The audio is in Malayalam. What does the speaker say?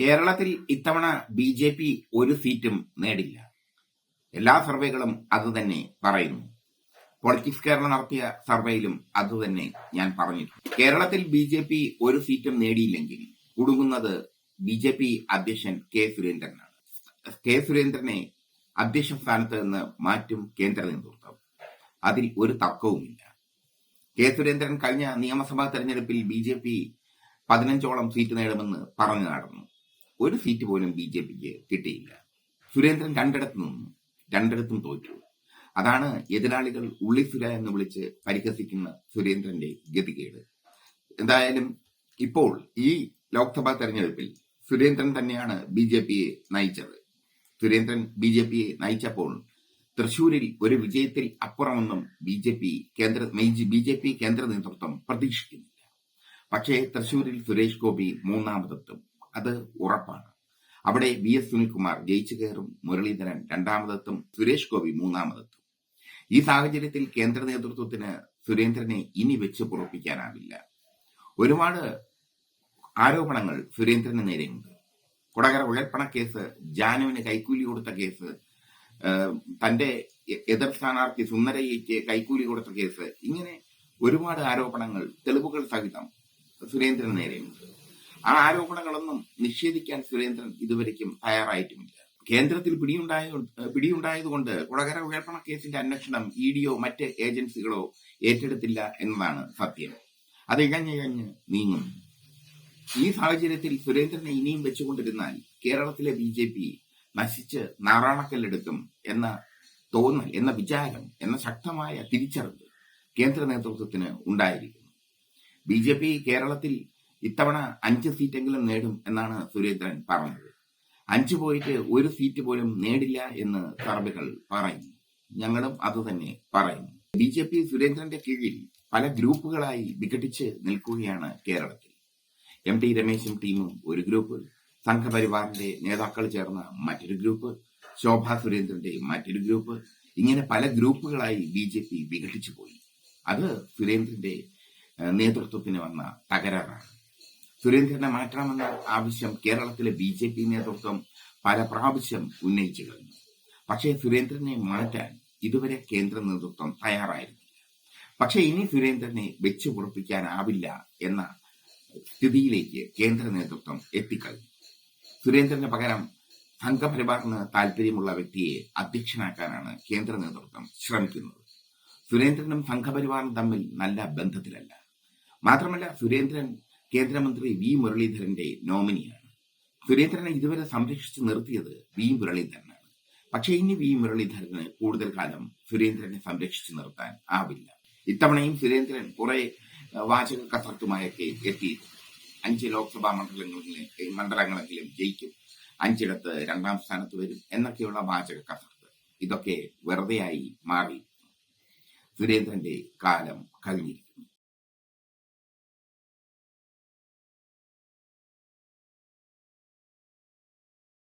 കേരളത്തിൽ ഇത്തവണ ബി ജെ പി ഒരു സീറ്റും നേടില്ല. എല്ലാ സർവേകളും അതുതന്നെ പറയുന്നു. പൊളിറ്റിക്സ് കേരള നടത്തിയ സർവേയിലും അതുതന്നെ ഞാൻ പറഞ്ഞിട്ടുണ്ട്. കേരളത്തിൽ ബി ജെ പി ഒരു സീറ്റും നേടിയില്ലെങ്കിൽ കുടുങ്ങുന്നത് ബി ജെ പി അധ്യക്ഷൻ കെ സുരേന്ദ്രനാണ്. കെ സുരേന്ദ്രനെ അധ്യക്ഷ സ്ഥാനത്ത് നിന്ന് മാറ്റും കേന്ദ്ര നേതൃത്വം. അതിൽ ഒരു തർക്കവുമില്ല. കെ സുരേന്ദ്രൻ കഴിഞ്ഞ നിയമസഭാ തെരഞ്ഞെടുപ്പിൽ ബി ജെ പി പതിനഞ്ചോളം സീറ്റ് നേടുമെന്ന് പറഞ്ഞു നടന്നു. ഒരു സീറ്റ് പോലും ബി ജെ പിക്ക് കിട്ടിയില്ല. സുരേന്ദ്രൻ രണ്ടിടത്ത് നിന്നു. രണ്ടിടത്തും തോറ്റു. അതാണ് എതിരാളികൾ ഉള്ളിസുര എന്ന് വിളിച്ച് പരിഹസിക്കുന്ന സുരേന്ദ്രന്റെ ഗതികേട്. എന്തായാലും ഇപ്പോൾ ഈ ലോക്സഭാ തെരഞ്ഞെടുപ്പിൽ സുരേന്ദ്രൻ തന്നെയാണ് ബി ജെ പിയെ നയിച്ചത്. സുരേന്ദ്രൻ ബി ജെ പിയെ നയിച്ചപ്പോൾ തൃശൂരിൽ ഒരു വിജയത്തിൽ അപ്പുറമൊന്നും ബി ജെ പി കേന്ദ്ര ബി ജെ പി കേന്ദ്ര നേതൃത്വം പ്രതീക്ഷിക്കുന്നില്ല. പക്ഷേ തൃശൂരിൽ സുരേഷ് ഗോപി മൂന്നാമതെത്തും. അത് ഉറപ്പാണ്. അവിടെ വി എസ് സുനിൽകുമാർ ജയിച്ചു കയറും മുരളീധരൻ രണ്ടാമതെത്തും സുരേഷ് ഗോപി മൂന്നാമതെത്തും. ഈ സാഹചര്യത്തിൽ കേന്ദ്ര നേതൃത്വത്തിന് സുരേന്ദ്രനെ ഇനി വെച്ച് പുറപ്പിക്കാനാവില്ല. ഒരുപാട് ആരോപണങ്ങൾ സുരേന്ദ്രന് നേരെയുണ്ട്. കൊടകര ഉഴൽപ്പണ കേസ് ജാനുവിന് കൈക്കൂലി കൊടുത്ത കേസ് തന്റെ എതിർ സ്ഥാനാർത്ഥി സുന്ദരയ്യയ്ക്ക് കൈക്കൂലി കൊടുത്ത കേസ് ഇങ്ങനെ ഒരുപാട് ആരോപണങ്ങൾ തെളിവുകൾ സഹിതം സുരേന്ദ്രന് നേരെയുണ്ട്. ആ ആരോപണങ്ങളൊന്നും നിഷേധിക്കാൻ സുരേന്ദ്രൻ ഇതുവരയ്ക്കും തയ്യാറായിട്ടുമില്ല. കേന്ദ്രത്തിൽ പിടിയുണ്ടായ പിടിയുണ്ടായതുകൊണ്ട് കുടകര ഉയർപ്പണ കേസിന്റെ അന്വേഷണം ഇ ഡിയോ മറ്റ് ഏജൻസികളോ ഏറ്റെടുത്തില്ല എന്നതാണ് സത്യം. അത് ഇഴഞ്ഞിഴഞ്ഞ് നീങ്ങും. ഈ സാഹചര്യത്തിൽ സുരേന്ദ്രനെ ഇനിയും വെച്ചുകൊണ്ടിരുന്നാൽ കേരളത്തിലെ ബി ജെ പി നശിച്ച് നാറാണക്കല്ലെടുക്കും എന്ന തോന്നൽ എന്ന വിചാരം എന്ന ശക്തമായ തിരിച്ചറിവ് കേന്ദ്ര നേതൃത്വത്തിന് ഉണ്ടായിരിക്കുന്നു. ബി ജെ പി കേരളത്തിൽ ഇത്തവണ അഞ്ച് സീറ്റെങ്കിലും നേടും എന്നാണ് സുരേന്ദ്രൻ പറഞ്ഞത്. അഞ്ച് പോയിട്ട് ഒരു സീറ്റ് പോലും നേടില്ല എന്ന് സർവേകൾ പറയുന്നു. ഞങ്ങളും അതുതന്നെ പറയുന്നു. ബി ജെ പി സുരേന്ദ്രന്റെ കീഴിൽ പല ഗ്രൂപ്പുകളായി വിഘടിച്ച് നിൽക്കുകയാണ് കേരളത്തിൽ. എം ടി രമേശും ടീമും ഒരു ഗ്രൂപ്പ് സംഘപരിവാറിന്റെ നേതാക്കൾ ചേർന്ന മറ്റൊരു ഗ്രൂപ്പ് ശോഭാ സുരേന്ദ്രന്റെ മറ്റൊരു ഗ്രൂപ്പ് ഇങ്ങനെ പല ഗ്രൂപ്പുകളായി ബി ജെ പി വിഘടിച്ചു പോയി. അത് സുരേന്ദ്രന്റെ നേതൃത്വത്തിന് വന്ന തകരാറാണ്. സുരേന്ദ്രനെ മാറ്റണമെന്ന ആവശ്യം കേരളത്തിലെ ബി ജെ പി നേതൃത്വം പല പ്രാവശ്യം ഉന്നയിച്ചു കഴിഞ്ഞു. പക്ഷേ സുരേന്ദ്രനെ മാറ്റാൻ ഇതുവരെ കേന്ദ്ര നേതൃത്വം തയ്യാറായിരുന്നില്ല. പക്ഷേ ഇനി സുരേന്ദ്രനെ വെച്ചു പുറപ്പിക്കാനാവില്ല എന്ന സ്ഥിതിയിലേക്ക് കേന്ദ്ര നേതൃത്വം എത്തിക്കഴിഞ്ഞു. സുരേന്ദ്രന് പകരം സംഘപരിവാറിന് താല്പര്യമുള്ള വ്യക്തിയെ അധ്യക്ഷനാക്കാനാണ് കേന്ദ്ര നേതൃത്വം ശ്രമിക്കുന്നത്. സുരേന്ദ്രനും സംഘപരിവാറും തമ്മിൽ നല്ല ബന്ധത്തിലല്ല. മാത്രമല്ല സുരേന്ദ്രൻ കേന്ദ്രമന്ത്രി വി മുരളീധരന്റെ നോമിനിയാണ്. സുരേന്ദ്രനെ ഇതുവരെ സംരക്ഷിച്ചു നിർത്തിയത് വി മുരളീധരനാണ്. പക്ഷേ ഇനി വി മുരളീധരന് കൂടുതൽ കാലം സുരേന്ദ്രനെ സംരക്ഷിച്ചു നിർത്താൻ ആവില്ല. ഇത്തവണയും സുരേന്ദ്രൻ കുറെ വാചക കസർത്തുമായൊക്കെ എത്തിയിരുന്നു അഞ്ച് ലോക്സഭാ മണ്ഡലങ്ങളിൽ മണ്ഡലങ്ങളെങ്കിലും ജയിക്കും. അഞ്ചിടത്ത് രണ്ടാം സ്ഥാനത്ത് വരും എന്നൊക്കെയുള്ള വാചക കസർത്ത്. ഇതൊക്കെ വെറുതെയായി മാറി സുരേന്ദ്രന്റെ കാലം കഴിഞ്ഞിരിക്കുന്നു.